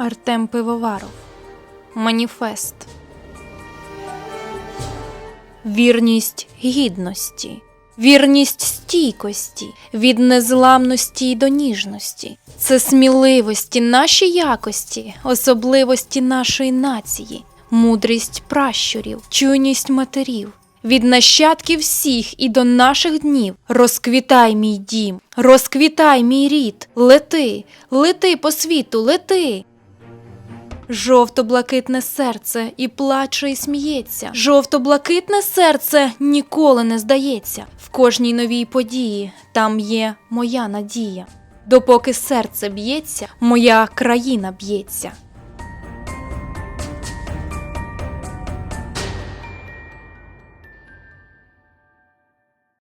Артем Пивоваров. Маніфест. Вірність гідності. Вірність стійкості, від незламності й до ніжності. Це сміливості наші якості, особливості нашої нації, мудрість пращурів, чуйність матерів. Від нащадків всіх і до наших днів розквітай мій дім, розквітай мій рід, лети, лети по світу, лети. Жовто-блакитне серце і плаче, і сміється. Жовто-блакитне серце ніколи не здається. В кожній новій події там є моя надія. Допоки серце б'ється, моя країна б'ється.